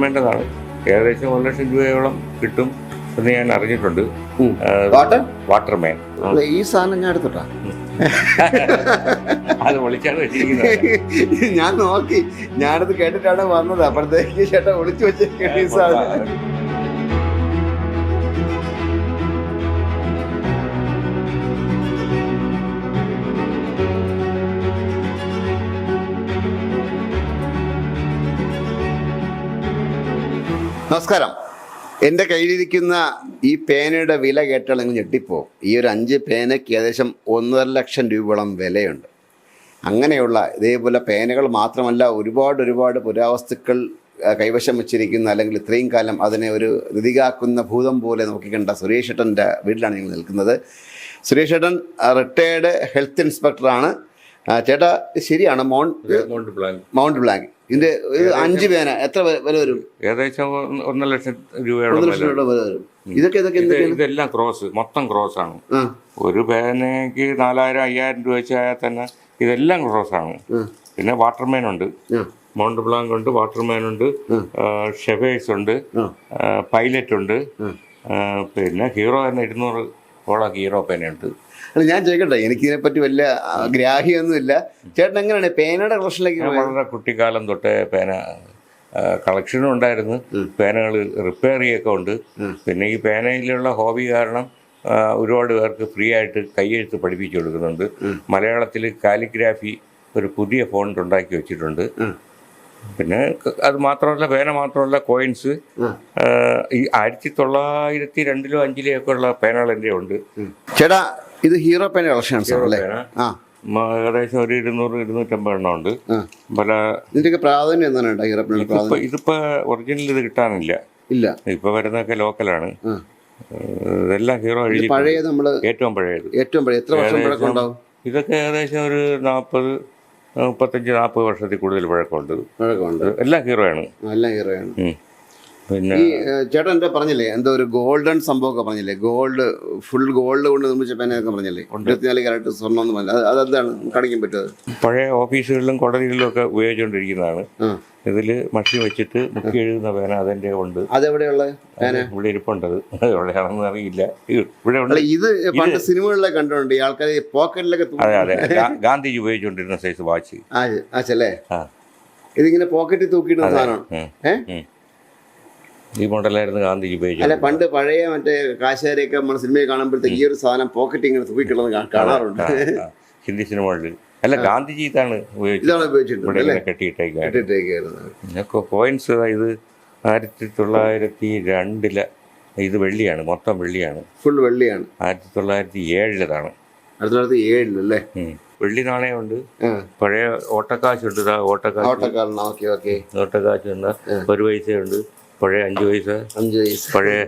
വാട്ടർമാന്റെതാണ് ഏകദേശം ഒരു ലക്ഷം രൂപയോളം കിട്ടും എന്ന് ഞാൻ അറിഞ്ഞിട്ടുണ്ട്. വാട്ടർ? വാട്ടർമാൻ. ഈ സാധനം ഞാൻ എടുത്തോട്ടാ? അത് വിളിച്ചാണ് വെച്ചിരിക്കുന്നത്. ഞാൻ നോക്കി. ഞാനത് കേട്ടിട്ടാണ് വന്നത്. അപ്പോഴത്തേക്ക് ചേട്ടാ ഒളിച്ചു വെച്ചിരിക്കുന്നത് ഈ സാധനം. നമസ്കാരം. എന്റെ കയ്യിലിരിക്കുന്ന ഈ പേനയുടെ വില കേട്ടാൽ നിങ്ങൾ ഞെട്ടിപ്പോവും. ഈ ഒരു അഞ്ച് പേനയ്ക്ക് ഏകദേശം ഒന്നര ലക്ഷം രൂപയോളം വിലയുണ്ട്. അങ്ങനെയുള്ള ഇതേപോലെ പേനകൾ മാത്രമല്ല ഒരുപാട് ഒരുപാട് പുരാവസ്തുക്കൾ കൈവശം വെച്ചിരിക്കുന്ന അല്ലെങ്കിൽ ഇത്രയും കാലം അതിനെ ഒരു ഋതികാക്കുന്ന ഭൂതം പോലെ നോക്കിക്കണ്ട സുരേഷ് ഏട്ടന്റെ വീട്ടിലാണ് ഞങ്ങൾ നിൽക്കുന്നത്. സുരേഷ് ഏട്ടൻ റിട്ടയേർഡ് ഹെൽത്ത് ഇൻസ്പെക്ടറാണ്. ആ, ചേട്ടാ ശരിയാണ്. Mont Mont Blanc Mont Blanc ഇതിന്റെ ഒരു അഞ്ച് പേന എത്ര വില വരും? ഏകദേശം ഒന്ന് ഒന്നര ലക്ഷം. രൂപയുടെ വില വരും. ഇതൊക്കെ ഇതൊക്കെ ഇതെല്ലാം ക്രോസ് മൊത്തം ക്രോസ് ആണ്. ഒരു പേനയ്ക്ക് നാലായിരം അയ്യായിരം രൂപ വെച്ചാൽ തന്നെ ഇതെല്ലാം ക്രോസ് ആണ്. പിന്നെ വാട്ടർമാൻ ഉണ്ട്. മൗണ്ട് ബ്ലാങ്ക് ഉണ്ട് വാട്ടർമാൻ ഉണ്ട് ഷെവേഴ്സ് ഉണ്ട് പൈലറ്റ് ഉണ്ട്. പിന്നെ ഹീറോ തന്നെ ഇരുന്നൂറ് ഓളം ഹീറോ പേനയുണ്ട് അല്ല ഞാൻ ചോദിക്കട്ടെ എനിക്ക് ഇതിനെപ്പറ്റി വലിയ ഗ്രാഹ്യമൊന്നുമില്ല. ചേട്ടൻ എങ്ങനെയാണ് പേനയുടെ കളക്ഷനിലേക്ക് വളരെ കുട്ടിക്കാലം തൊട്ടേ പേന കളക്ഷനും ഉണ്ടായിരുന്നു. പേനകൾ റിപ്പയർ ചെയ്യൊക്കെ ഉണ്ട്. പിന്നെ ഈ പേനയിലുള്ള ഹോബി കാരണം ഒരുപാട് പേർക്ക് ഫ്രീ ആയിട്ട് കൈയെഴുത്ത് പഠിപ്പിച്ചു കൊടുക്കുന്നുണ്ട്. മലയാളത്തിൽ കാലിഗ്രാഫി ഒരു പുതിയ ഫോണ്ട് ഉണ്ടാക്കി വെച്ചിട്ടുണ്ട്. പിന്നെ അത് മാത്രമല്ല പേന മാത്രമല്ല കോയിൻസ്. ഈ ആയിരത്തി തൊള്ളായിരത്തി രണ്ടിലോ അഞ്ചിലോ ഒക്കെ ഉള്ള പേനകൾ എന്റെ ഉണ്ട്. ചേട്ടാ ഇത് ഹീറോ പേന കളക്ഷൻ സാർ അല്ലേ ആ. മ- ഏകദേശം ഒരു ഇരുന്നൂറ് ഇരുന്നൂറ്റമ്പത് എണ്ണം ഉണ്ട്. പല ഇതിന്റെ പ്രാധാന്യം എന്താണ് ഹീറോ ഇതിപ്പോ ഒറിജിനൽ ഇത് കിട്ടാനില്ല. ഇല്ല. ഇപ്പൊ വരുന്നതൊക്കെ ലോക്കലാണ്. ഇതെല്ലാം ഹീറോ എഴുതി പഴയത് നമ്മൾ ഏറ്റവും പഴയത്. ഏറ്റവും പഴയ എത്ര വർഷം ഉണ്ടാവും ഇതൊക്കെ ഏകദേശം ഒരു നാൽപ്പത് മുപ്പത്തഞ്ച് നാൽപ്പത് വർഷത്തിൽ കൂടുതൽ പഴക്കമുണ്ട്. എല്ലാം ഹീറോയാണ്. എല്ലാ ഹീറോയാണ്. പിന്നെ ഈ ചേട്ടൻ എന്താ പറഞ്ഞില്ലേ? എന്തോ ഒരു ഗോൾഡൻ സംഭവമൊക്കെ പറഞ്ഞില്ലേ? ഗോൾഡ് ഫുൾ ഗോൾഡ് കൊണ്ട് നിർമ്മിച്ച പേനയൊക്കെ പറഞ്ഞില്ലേ? ഇരുപത്തിനാല് കാരറ്റ് സ്വർണം എന്ന് പറഞ്ഞത് അത് അതെന്താണ് കാണിക്കാൻ പറ്റുന്നത് പഴയ ഓഫീസുകളിലും കോടതികളിലും ഒക്കെ ഉപയോഗിച്ചുകൊണ്ടിരിക്കുന്നതാണ്. ഇതിൽ മഷി വെച്ചിട്ട് മുക്കി എഴുതുന്ന പേന അതെന്റെ ഉണ്ട്. അതെവിടെയുള്ള പേന? ഇവിടെ ഇരിപ്പുണ്ടത് എവിടെയാണെന്ന് അറിയില്ല. ഇവിടെ ഉണ്ട്. ഇത് പണ്ട് സിനിമകളിലെ കണ്ടിട്ടുണ്ട്. ഈ ആൾക്കാർ പോക്കറ്റിലൊക്കെ അതെ അതെ. ഗാന്ധിജി ഉപയോഗിച്ചുകൊണ്ടിരുന്ന സൈസ് വാച്ച്. ഇതിങ്ങനെ പോക്കറ്റിൽ തൂക്കിയിടുന്ന സാധനമാണ്. ഉം. ഈ മോഡലായിരുന്നു ഗാന്ധിജി ഉപയോഗിച്ചത്. അല്ല പണ്ട് പഴയ മറ്റേ കാശേരിയൊക്കെ നമ്മൾ സിനിമയിൽ കാണുമ്പോഴത്തേക്ക് ഈ ഒരു സാധനം പോക്കറ്റ് ഇങ്ങനെ തൂക്കിക്കിടന്ന് കാണാറുണ്ട്. ഹിന്ദി സിനിമകളിൽ. അല്ല ഗാന്ധിജി ഇതാണ് ഉപയോഗിച്ചത്. കോയിൻസ് ഇത് ആയിരത്തി തൊള്ളായിരത്തി രണ്ടിലെ ഇത് വെള്ളിയാണ് മൊത്തം വെള്ളിയാണ്. ഫുൾ വെള്ളിയാണ്. ആയിരത്തി തൊള്ളായിരത്തി ഏഴിലതാണ് ആയിരത്തി തൊള്ളായിരത്തി ഏഴിലല്ലേ. വെള്ളി നാണയമുണ്ട് ഉണ്ട്. പഴയ ഓട്ടക്കാശുണ്ട് ഓട്ടക്കാശ്. ഓട്ടക്കാശുണ്ട് ഒരു പൈസയുണ്ട്. പഴയ അഞ്ച് പൈസ? അഞ്ച് വയസ്സ് പഴയ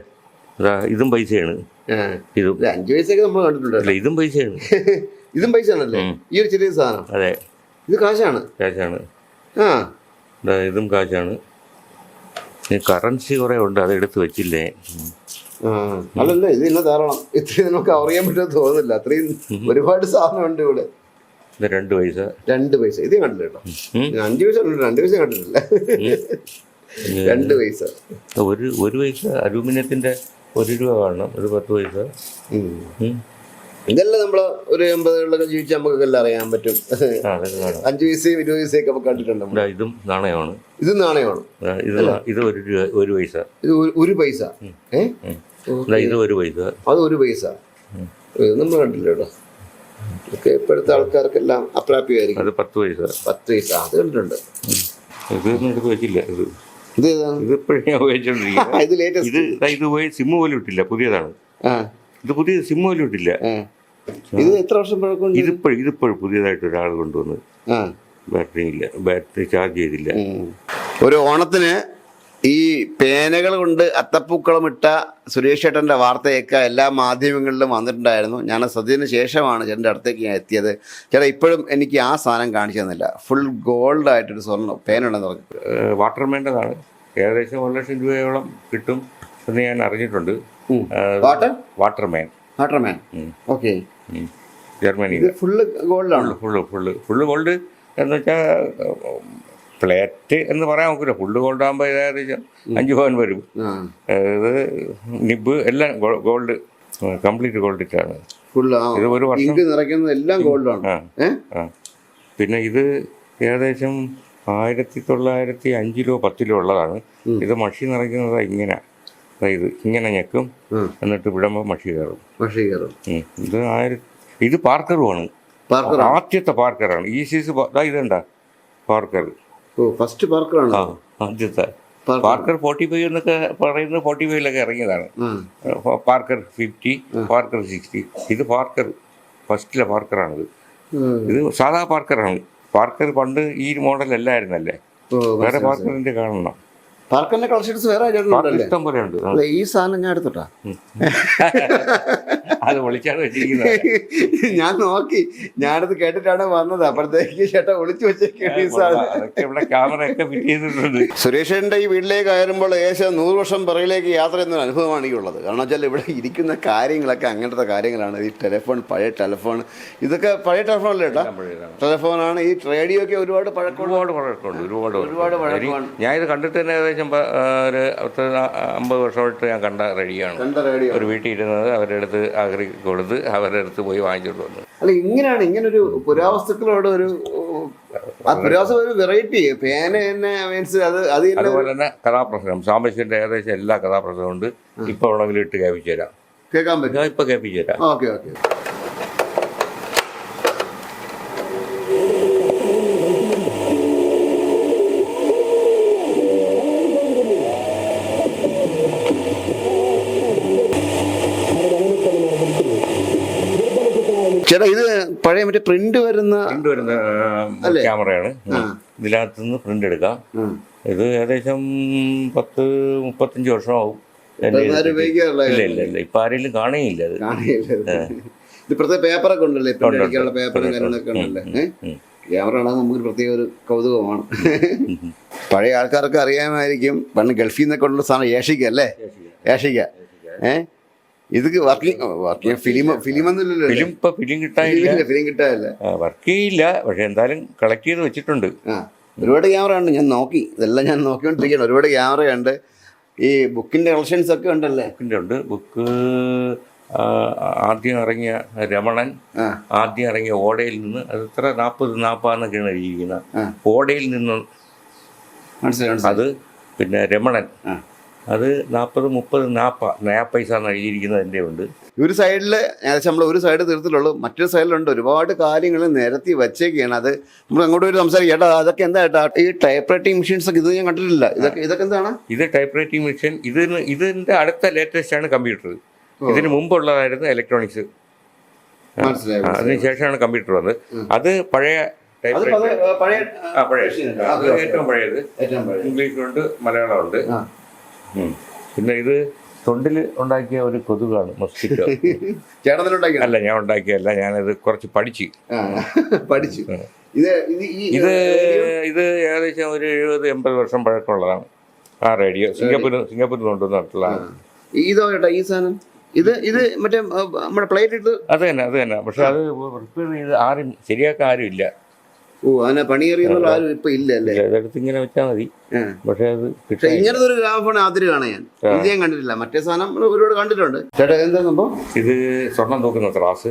ഇതാ ഇതും പൈസയാണ്. അഞ്ചു ഇതും. ഇത് അഞ്ച് വയസ്സൊക്കെ നമ്മൾ കണ്ടിട്ടുണ്ട് അല്ല ഇതും പൈസയാണ്. ഇതും പൈസ ആണല്ലേ ഈ ഒരു ചെറിയ സാധനം. അതെ. ഇത് കാശാണ്. കാശാണ്. ആ. ദാ ഇതും കാശാണ്. ഈ കറൻസി കുറേ ഉണ്ട് അത് എടുത്ത് വെച്ചില്ലേ. ആ. അല്ലല്ല ഇത് ഇന്ന ധാരാളം. ഇത്രയും നമുക്ക് അറിയാൻ പറ്റുമെന്ന് തോന്നുന്നില്ല. അത്രയും ഒരുപാട് സാധനം ഉണ്ട് ഇവിടെ. ഇത് രണ്ട് പൈസ. രണ്ട് പൈസ. ഇത് കണ്ടില്ല കേട്ടോ. ഉം. ഞാൻ അഞ്ച് പൈസ രണ്ട് പൈസ കണ്ടിട്ടില്ല. രണ്ട് പൈസ. ഒരു ഒരു പൈസ അലൂമിനിയത്തിന്റെ ഒരു രൂപ കാണണം ഒരു പത്ത് പൈസ. ഇതെല്ലാം നമ്മൾ ഒരു എൺപതുകളിലൊക്കെ ജീവിച്ച് നമുക്ക് എല്ലാം അറിയാൻ പറ്റും. അഞ്ചു പൈസയും ഇരുപത് പൈസയൊക്കെ നമുക്ക് കണ്ടിട്ടുണ്ട് ഇതാ നാണയമാണ്. ഇത് നാണയമാണ്. ഇത് ഇത് ഒരു രൂപ ഒരു പൈസ. ഇത് ഒരു- പൈസ. ഇത് ഒരു പൈസ. അത് ഒരു പൈസ. നമ്മൾ കണ്ടില്ല കേട്ടോ ഒക്കെ ഇപ്പോഴത്തെ ആൾക്കാർക്കെല്ലാം അപ്രാപ്യമായിരിക്കും. അത് പത്ത് പൈസ. പത്ത് പൈസ. അത് കണ്ടിട്ടുണ്ട്. ഇതൊന്നും എടുത്ത് വെച്ചില്ല ഇത്. ഇത് ഏതാണ് ഇത് ഇപ്പോഴും ഞാൻ ഉപയോഗിച്ചോണ്ടിരിക്കുന്നത് ഇത് ഇത് പോയി സിമ്മ് പോലും ഇട്ടില്ല പുതിയതാണ്. ഇത് പുതിയ സിമ്മ് പോലും ഇട്ടില്ല. ഇത് എത്ര വർഷം പഴക്കമുണ്ട്? ഇതിപ്പോഴും ഇതിപ്പോഴും പുതിയതായിട്ട് ഒരാൾ കൊണ്ടുവന്ന് ബാറ്ററി ഇല്ല ബാറ്ററി ചാർജ് ചെയ്തില്ല. ഒരു ഓണത്തിന് ഈ പേനകൾ കൊണ്ട് അത്തപ്പൂക്കളം ഇട്ട സുരേഷ് ചേട്ടന്റെ വാർത്തയൊക്കെ എല്ലാ മാധ്യമങ്ങളിലും വന്നിട്ടുണ്ടായിരുന്നു. ഞാൻ സദ്യന് ശേഷമാണ് ചേട്ടന്റെ അടുത്തേക്ക് ഞാൻ എത്തിയത്. ചേട്ടാ ഇപ്പോഴും എനിക്ക് ആ സാധനം കാണിച്ചു തന്നില്ല. ഫുൾ ഗോൾഡ് ആയിട്ടൊരു സ്വർണം പേനുണ്ടെന്ന് പറഞ്ഞു. വാട്ടർമാന്റെതാണ് ഏകദേശം ഒരു ലക്ഷം രൂപയോളം കിട്ടും എന്ന് ഞാൻ അറിഞ്ഞിട്ടുണ്ട്. Water Waterman Waterman. Okay Germany ജർമ്മനിയിൽ ഫുള്ള് ഗോൾഡാണ് ഫുള്ള് ഫുള്ള് ഫുള്ള് ഗോൾഡ് എന്ന് വെച്ചാൽ പ്ലേറ്റ് എന്ന് പറയാൻ നോക്കില്ല ഫുള്ള് ഗോൾഡ് ആകുമ്പോൾ ഏകദേശം അഞ്ച് പവൻ വരും. ഇത് നിബ് എല്ലാം ഗോൾഡ് കംപ്ലീറ്റ് ഗോൾഡ് ഇട്ടാണ്. ഫുള്ള് ഇത് ഒരു വർഷം. നിറയ്ക്കുന്നത് എല്ലാം ഗോൾഡാണ് പിന്നെ ഇത് ഏകദേശം ആയിരത്തി തൊള്ളായിരത്തി അഞ്ചിലോ പത്തിലോ ഉള്ളതാണ്. ഇത് മഷി നിറയ്ക്കുന്നത് ഇങ്ങനെ. അതായത് ഇങ്ങനെ ഞെക്കും. എന്നിട്ട് വിടുമ്പോൾ മഷി കയറും. മഷി കയറും. ഇത് ആയിരത്തി ഇത് പാർക്കറുമാണ്. പാർക്കർ ആദ്യത്തെ പാർക്കറാണ്. ഈ സീസ് ഇതെന്താ പാർക്കർ. ഓ ഫസ്റ്റ് പാർക്കറാണ്. ആദ്യത്തെ. പാർക്കർ. ഫോർട്ടി ഫൈവ് എന്നൊക്കെ പറയുന്നത് ഫോർട്ടി ഫൈവിലൊക്കെ ഇറങ്ങിയതാണ് പാർക്കർ ഫിഫ്റ്റി പാർക്കർ സിക്സ്റ്റി. ഇത് പാർക്കർ ഫസ്റ്റിലെ പാർക്കറാണിത്. ഇത് സാധാ പാർക്കറാണ്. പാർക്കർ പണ്ട് ഈ മോഡൽ അല്ലായിരുന്നല്ലേ വേറെ പാർക്കറിന്റെ കാണണം. പാർക്കറിന്റെ കളക്ഷൻസ് വേറെ ഇഷ്ടം പോലെ ഉണ്ട്. ഈ സാധനം ഞാൻ എടുത്തോട്ടാ? അത് വിളിച്ചാണ് വെച്ചിരിക്കുന്നത്. ഞാൻ നോക്കി. ഞാനത് കേട്ടിട്ടാണ് വന്നത്. അപ്പോഴത്തേക്ക് ചേട്ടൻ ഒളിച്ചു വെച്ചേക്കാണ് ഈ ഇവിടെ ക്യാമറ ഒക്കെ ഫിറ്റ് ചെയ്തിട്ടുണ്ട്. സുരേഷന്റെ ഈ വീട്ടിലേക്ക് കയറുമ്പോൾ ഏകദേശം നൂറ് വർഷം പിറകിലേക്ക് യാത്ര ചെയ്യുന്ന അനുഭവമാണ് ഈ ഉള്ളത്. കാരണം വെച്ചാൽ ഇവിടെ ഇരിക്കുന്ന കാര്യങ്ങളൊക്കെ അങ്ങനത്തെ കാര്യങ്ങളാണ്. ഈ ടെലിഫോൺ പഴയ ടെലിഫോൺ. ഇതൊക്കെ പഴയ ടെലിഫോൺ അല്ലേ ഏട്ടാ ടെലിഫോണാണ്. ഈ റേഡിയോ ഒക്കെ ഒരുപാട് പഴക്കമുണ്ട്. ഒരുപാട് പഴക്കമുണ്ട്. ഒരുപാട് ഒരുപാട് പഴക്കമാണ്. ഞാൻ ഇത് കണ്ടിട്ട് തന്നെ ഏകദേശം ഒരു അമ്പത് വർഷമായിട്ട് ഞാൻ കണ്ട റേഡിയോ ആണ്. ഒരു വീട്ടിൽ ഇരുന്നത് അവരുടെ അടുത്ത് ആഗ്രി കൊടുത്ത് അവരുടെ അടുത്ത് പോയി വാങ്ങിച്ചോണ്ട് വന്നു. അല്ല ഇങ്ങനെയാണ് ഇങ്ങനെ ഒരു പുരാവസ്തുക്കളോട് ഒരു ആ പുരാവസ്തു ഒരു വെറൈറ്റി പേന തന്നെ മീൻസ് അത് അത് അതുപോലെ തന്നെ കഥാപ്രസംഗം. സാമ്പശിന്റെ ഏകദേശം എല്ലാ കഥാപ്രസംഗവും ഉണ്ട്. ഇപ്പൊ ഉള്ളെങ്കിലും ഇട്ട് കേൾപ്പിച്ചു തരാം കേൾക്കാൻ പറ്റും. ഇപ്പൊ കേൾപ്പിച്ചു തരാം ഓക്കെ ഓക്കെ. ചേട്ടാ ഇത് പഴയ മറ്റേ പ്രിന്റ് വരുന്ന പ്രിന്റ് വരുന്ന ക്യാമറയാണ് ഇതിനകത്ത് നിന്ന് പ്രിന്റ് എടുക്കാം. ഇത് ഏകദേശം പത്ത് മുപ്പത്തഞ്ച് വർഷമാവും. ഇല്ല ഇല്ല ഇല്ല. ഇപ്പൊ ആരെങ്കിലും കാണുകയില്ല അത്. ഇത് പ്രത്യേക പേപ്പറൊക്കെ ഉണ്ടല്ലേ? പ്രിന്റ് പേപ്പറും കാര്യങ്ങളൊക്കെ ഉണ്ടല്ലേ? ക്യാമറ കാണാൻ നമുക്ക് പ്രത്യേക ഒരു കൗതുകമാണ്. പഴയ ആൾക്കാർക്ക് അറിയാമായിരിക്കും. പണ്ട് ഗൾഫിൽ നിന്നൊക്കെ ഉള്ള സാധനം ഏഷിക്ക അല്ലേ? ഏഷിക്ക ഏ? ഇത് വർക്കിംഗ് വർക്കിംഗ് ഫിലിം ഫിലിം ഒന്നുമില്ലല്ലോ ഫിലിം ഇപ്പൊ ഫിലിം കിട്ടാനില്ല. ഫിലിം കിട്ടാനില്ല. വർക്ക് ചെയ്യില്ല. പക്ഷെ എന്തായാലും കളക്ട് ചെയ്ത് വെച്ചിട്ടുണ്ട്. ആ ഒരുപാട് ക്യാമറ ഉണ്ട് ഞാൻ നോക്കി. ഇതെല്ലാം ഞാൻ നോക്കിക്കൊണ്ടിരിക്കുകയാണ്. ഒരുപാട് ക്യാമറ ഉണ്ട് ഈ ബുക്കിന്റെ കളക്ഷൻസ് ഒക്കെ ഉണ്ടല്ലേ? ബുക്കിന്റെ ഉണ്ട്. ബുക്ക് ആദ്യം ഇറങ്ങിയ രമണൻ ആദ്യം ഇറങ്ങിയ ഓടയിൽ നിന്ന് അത് എത്ര? നാൽപ്പത് നാൽപ്പതെന്നൊക്കെയാണ് എഴുതിയിരിക്കുന്നത്. ആ. ഓടയിൽ നിന്ന് അത് പിന്നെ രമണൻ. അത് നാൽപ്പത് മുപ്പത് നാപ്പ നാ പൈസ എന്ന് എഴുതിയിരിക്കുന്നത് എന്റെ ഉണ്ട്. ഒരു സൈഡിൽ ഏകദേശം നമ്മൾ ഒരു സൈഡ് തീർത്തിട്ടുള്ളൂ. മറ്റൊരു സൈഡിലുണ്ട്. ഒരുപാട് കാര്യങ്ങൾ നിരത്തി വെച്ചേക്കാണ്. അത് നമ്മൾ അങ്ങോട്ട് ഒരു സംസാരിക്കും. ഏട്ടാ അതൊക്കെ എന്താ ഏട്ടാ? ഈ ടൈപ്പ് റൈറ്റിംഗ് മെഷീൻസ് ഒക്കെ ഇത് ഞാൻ കണ്ടിട്ടില്ല. ഇതൊക്കെ ഇതൊക്കെ എന്താണ്? ഇത് ടൈപ്പ് റൈറ്റിംഗ് മെഷീൻ. ഇതിന് ഇതിന്റെ അടുത്ത ലേറ്റസ്റ്റ് ആണ് കമ്പ്യൂട്ടർ ഇതിന് മുമ്പുള്ളതായിരുന്നു ഇലക്ട്രോണിക്സ്. അതിനുശേഷമാണ് കമ്പ്യൂട്ടർ വന്നത്. അത് പഴയ ഏറ്റവും പഴയത്. ഇംഗ്ലീഷുണ്ട് മലയാളമുണ്ട്. പിന്നെ ഇത് തൊണ്ടിൽ ഉണ്ടാക്കിയ ഒരു കൊതുകാണ് മസ്കിറ്റോ. അല്ല ഞാൻ ഉണ്ടാക്കിയല്ല ഞാനത് കുറച്ച് പഠിച്ചു. പഠിച്ചു. ഇത് ഇത് ഇത് ഏകദേശം ഒരു എഴുപത് എൺപത് വർഷം പഴക്കമുള്ളതാണ്. ആ റേഡിയോ സിംഗപ്പൂർ സിംഗപ്പൂരിൽ കൊണ്ടുവന്നിട്ടുള്ളതാണ് ഈ- ഇതോ ചേട്ടാ ഈ സാധനം? ഇത് ഇത് മറ്റേ നമ്മുടെ പ്ലേറ്റ് ഇട്ട് അത് തന്നെ അത് തന്നെ. പക്ഷെ അത് റിപ്പയർ ചെയ്ത് ആരും ശരിയാക്കാൻ ആരും ഇല്ല ഓ അതിനെ പണിയേറിയെന്നുള്ള ആരും ഇപ്പൊ ഇല്ല അല്ലേ? ഇതെടുത്ത് ഇങ്ങനെ വെച്ചാൽ മതി. പക്ഷേ പക്ഷെ അത് പക്ഷെ കിട്ടാൻ ഇങ്ങനത്തെ ഒരു ഗ്രാമഫോൺ ആദ്യമാണ് ഞാൻ ഇത് ഞാൻ കണ്ടിട്ടില്ല. മറ്റേ സാധനം ഒരുപാട് കണ്ടിട്ടുണ്ട്. ചേട്ടാ എന്താ സംഭവം? ഇത് സ്വർണം തൂക്കുന്ന ത്രാസ്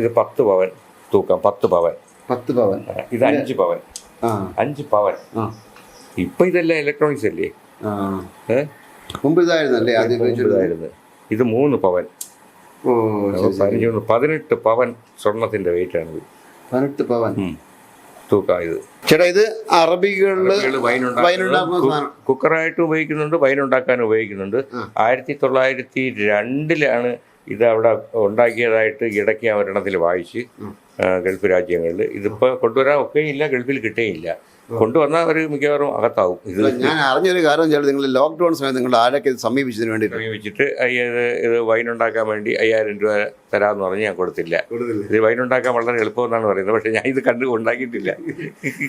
ഇത് പത്ത് പവൻ തൂക്കം. പത്ത് പവൻ. പത്ത് പവൻ. ഇത് അഞ്ച് പവൻ. അഞ്ച് പവൻ. ഇപ്പൊ ഇതെല്ലാം ഇലക്ട്രോണിക്സ് അല്ലേ? മുമ്പ് ഇതായിരുന്നല്ലേ ആദ്യം ഇത് മൂന്ന് പവൻ. പതിനെട്ട് പവൻ സ്വർണത്തിന്റെ വെയിറ്റ് ആണ് പതിനെട്ട് പവൻ. തൂക്കാം ഇത് ചേട്ടാ ഇത് അറബികളിൽ കുക്കറായിട്ട് ഉപയോഗിക്കുന്നുണ്ട് വൈൻ ഉണ്ടാക്കാൻ ഉപയോഗിക്കുന്നുണ്ട്. ആയിരത്തി തൊള്ളായിരത്തി രണ്ടിലാണ് ഇത് അവിടെ ഉണ്ടാക്കിയതായിട്ട് ഇടയ്ക്ക് ആ ഒരെണ്ണത്തിൽ വായിച്ച് ഗൾഫ് രാജ്യങ്ങളിൽ ഇതിപ്പോൾ കൊണ്ടുവരാൻ ഒക്കെയില്ല ഗൾഫിൽ കിട്ടുകയില്ല കൊണ്ടുവന്നാൽ അവർ മിക്കവാറും അകത്താവും. ഇത് ഞാൻ അറിഞ്ഞൊരു കാരണം ചേട്ടാ നിങ്ങൾ ലോക്ക്ഡൗൺ സമയത്ത് നിങ്ങൾ ആരൊക്കെ ഇത് സമീപിച്ചതിന് വേണ്ടി സമീപിച്ചിട്ട് അയ്യത് ഇത് വൈൻ ഉണ്ടാക്കാൻ വേണ്ടി അയ്യായിരം രൂപ തരാമെന്ന് പറഞ്ഞ് ഞാൻ കൊടുത്തില്ല. ഇത് വൈൻ ഉണ്ടാക്കാൻ വളരെ എളുപ്പമെന്നാണ് പറയുന്നത്. പക്ഷേ ഞാൻ ഇത് കണ്ടു ഉണ്ടാക്കിയിട്ടില്ല.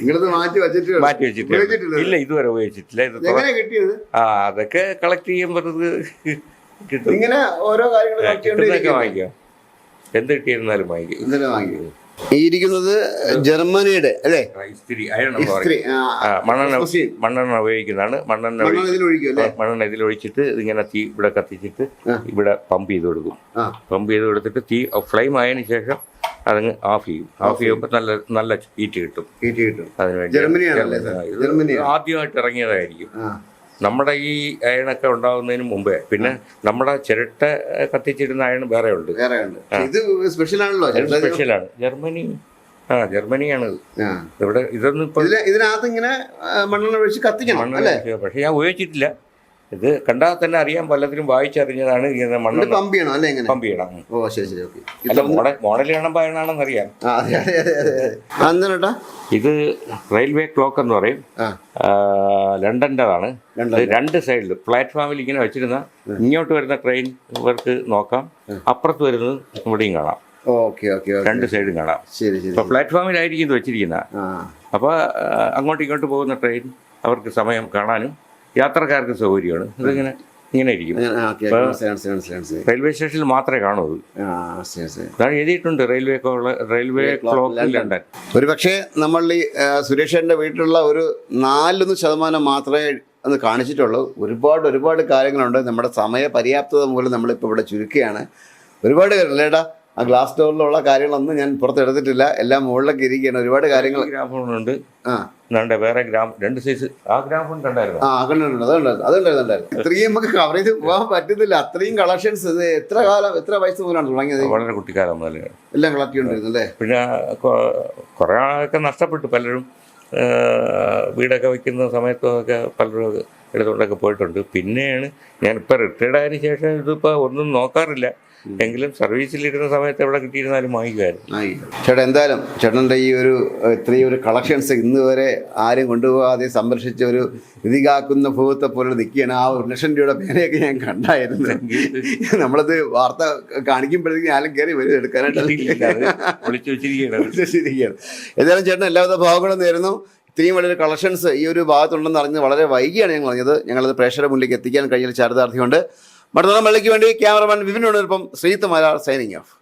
നിങ്ങളിത് മാറ്റി വെച്ചിട്ട് മാറ്റി വെച്ചിട്ടില്ല. ഇല്ല ഇതുവരെ ഉപയോഗിച്ചിട്ടില്ല. ഇത് ആ അതൊക്കെ കളക്ട് ചെയ്യുമ്പോൾ കിട്ടും. ഇങ്ങനെ ഓരോ കാര്യങ്ങളും വാങ്ങിക്കാം. എന്ത് കിട്ടിയിരുന്നാലും വാങ്ങിക്കും. ഇന്നലെ വാങ്ങി ഈ ഇരിക്കുന്നത് ജർമ്മനിയുടെ അല്ലേ? ഇസ്തിരി മണ്ണെണ്ണ. മണ്ണെണ്ണ ഉപയോഗിക്കുന്നതാണ്. മണ്ണെണ്ണ മണ്ണെണ്ണ ഇതിലൊഴിച്ചിട്ട് ഇതിങ്ങനെ തീ ഇവിടെ കത്തിച്ചിട്ട്. ഇവിടെ പമ്പ് ചെയ്ത് കൊടുക്കും. പമ്പ് ചെയ്ത് കൊടുത്തിട്ട് തീ ഫ്ലെയിം ആയതിനു ശേഷം അതങ്ങ് ഓഫ് ചെയ്യും. ഓഫ് ചെയ്യുമ്പോൾ നല്ല നല്ല ഹീറ്റ് കിട്ടും. ഹീറ്റ് കിട്ടും. അതിനുവേണ്ടി ജർമ്മനിയാണ്. ആദ്യമായിട്ട് ഇറങ്ങിയതായിരിക്കും. നമ്മുടെ ഈ അയണൊക്കെ ഉണ്ടാകുന്നതിന് മുമ്പേ പിന്നെ നമ്മുടെ ചിരട്ട കത്തിച്ചിരുന്ന അയൺ വേറെ ഉണ്ട് ഇത് സ്പെഷ്യൽ ആണല്ലോ. അത് സ്പെഷ്യലാണ് ജർമ്മനി ആ ജർമ്മനിയാണ്. ഇവിടെ ഇതൊന്നും ഇപ്പൊ ഇതിനകത്ത് ഇങ്ങനെ മണ്ണെണ്ണ ഒഴിച്ച് കത്തിക്കണം പക്ഷെ ഞാൻ ഉപയോഗിച്ചിട്ടില്ല. ഇത് കണ്ടാൽ തന്നെ അറിയാം പലതിലും വായിച്ചറിഞ്ഞതാണ് മണ്ണെണ്ണ. പമ്പ് ചെയ്യണം അല്ലേ എങ്ങനെ പമ്പ് ചെയ്യണം. ഓ ശരി ശരി ഓക്കെ. അല്ല മോഡൽ മോഡൽ കാണുമ്പോൾ അയണാണെന്ന് അറിയാം ആ അതെ അതെ അതെ അതെ ആ, ഇത് റെയിൽവേ ക്ലോക്ക് എന്ന് പറയും. ലണ്ടന്റെതാണ്. രണ്ട് സൈഡിൽ പ്ലാറ്റ്ഫോമിൽ ഇങ്ങനെ വെച്ചിരുന്ന ഇങ്ങോട്ട് വരുന്ന ട്രെയിൻ ഇവർക്ക് നോക്കാം. അപ്പുറത്ത് വരുന്നത് ഇവിടെയും കാണാം. Okay okay okay. രണ്ട് സൈഡും കാണാം. ശരി ശരി ഇപ്പൊ പ്ലാറ്റ്ഫോമിലായിരിക്കും ഇത് വെച്ചിരിക്കുന്ന അപ്പൊ അപ്പോൾ അങ്ങോട്ടും ഇങ്ങോട്ട് പോകുന്ന ട്രെയിൻ അവർക്ക് സമയം കാണാനും യാത്രക്കാർക്ക് സൗകര്യമാണ്. ഇതിങ്ങനെ ഇങ്ങനെ ഇരിക്കും. റെയിൽവേ സ്റ്റേഷനിൽ മാത്രമേ കാണൂ ഇത് ആ ശരി ശരി. അതാണ് എഴുതിയിട്ടുണ്ട് റെയിൽവേ റെയിൽവേ ഒരു പക്ഷേ നമ്മൾ ഈ സുരേഷന്റെ സുരേഷേന്റെ വീട്ടിലുള്ള ഒരു നാലൊന്ന് ശതമാനം മാത്രമേ അത് കാണിച്ചിട്ടുള്ളൂ. ഒരുപാട് ഒരുപാട് കാര്യങ്ങളുണ്ട്. നമ്മുടെ സമയ പര്യാപ്തത മൂലം നമ്മളിപ്പോൾ ഇവിടെ ചുരുക്കുകയാണ്. ഒരുപാട് കാര്യങ്ങളേടാ ആ ഗ്ലാസ് ഡോറിലുള്ള കാര്യങ്ങളൊന്നും ഞാൻ പുറത്തെടുത്തിട്ടില്ല. എല്ലാം മുകളിലൊക്കെ ഇരിക്കുകയാണ്. ഒരുപാട് കാര്യങ്ങൾ ഗ്രാഫോണുണ്ട് എന്നാണ്ട് വേറെ ഗ്രാം രണ്ട് സൈസ് ആ ഗ്രാഫോൺ കണ്ടായിരുന്നു? ആ കണ്ടിട്ടുണ്ട്. അതുണ്ടായിരുന്നു. അതുണ്ടായിരുന്നു ഇത്രയും നമുക്ക് കവർ ചെയ്ത് പോകാൻ പറ്റുന്നില്ല. അത്രയും കളക്ഷൻസ് ഇത് എത്ര കാലം എത്ര വയസ്സ് മുതലാണ് തുടങ്ങിയത്? വളരെ കുട്ടിക്കാലം മുതൽ എല്ലാം കളക്ട് ചെയ്തിരുന്നു അല്ലേ പിന്നെ കുറെ ആളൊക്കെ നഷ്ടപ്പെട്ടു. പലരും വീടൊക്കെ വയ്ക്കുന്ന സമയത്തൊക്കെ പലരും ഇടത്തോട്ടൊക്കെ എടുത്തുകൊണ്ടൊക്കെ പോയിട്ടുണ്ട്. പിന്നെയാണ് ഞാനിപ്പോൾ റിട്ടയർഡ് ആയതിനു ശേഷം ഇതിപ്പോൾ ഒന്നും നോക്കാറില്ല. എങ്കിലും സർവീസിലിരുന്ന സമയത്ത് എവിടെ കിട്ടിയിരുന്നാലും വാങ്ങിക്കുമായിരുന്നു. ചേട്ടാ എന്തായാലും ചേട്ടന്റെ ഈ ഒരു ഇത്രയും ഒരു കളക്ഷൻസ് ഇന്ന് വരെ ആരും കൊണ്ടുപോകാതെ സംരക്ഷിച്ച ഒരു ഇതികാക്കുന്ന ഭൂത്തെ പോലെ നിൽക്കുകയാണ്. ആ ഒരു ലക്ഷം രൂപയുടെ പേനയൊക്കെ ഞാൻ കണ്ടായിരുന്നു. നമ്മളത് വാർത്ത കാണിക്കുമ്പോഴത്തേക്കും ആരും കയറി വരും എടുക്കാനായിട്ട്. എന്തായാലും ചേട്ടൻ എല്ലാവിധ ഭാവങ്ങളും നേരുന്നു. ഇത്രയും വലിയൊരു കളക്ഷൻസ് ഈ ഒരു ഭാഗത്തുണ്ടെന്ന് അറിഞ്ഞത് വളരെ വൈകിയാണ് ഞങ്ങൾ അറിഞ്ഞത്. ഞങ്ങളത് പ്രേക്ഷകരുടെ മുന്നിലേക്ക് എത്തിക്കാൻ കഴിഞ്ഞ ചാരിതാർത്ഥ്യമുണ്ട്. മറ്റന്നാൾ മള്ളിക്ക് വേണ്ടി ക്യാമറമാൻ വിപിനോടൊപ്പം ശ്രീത്ത് മാരാർ സൈനിങ് ഓഫ്.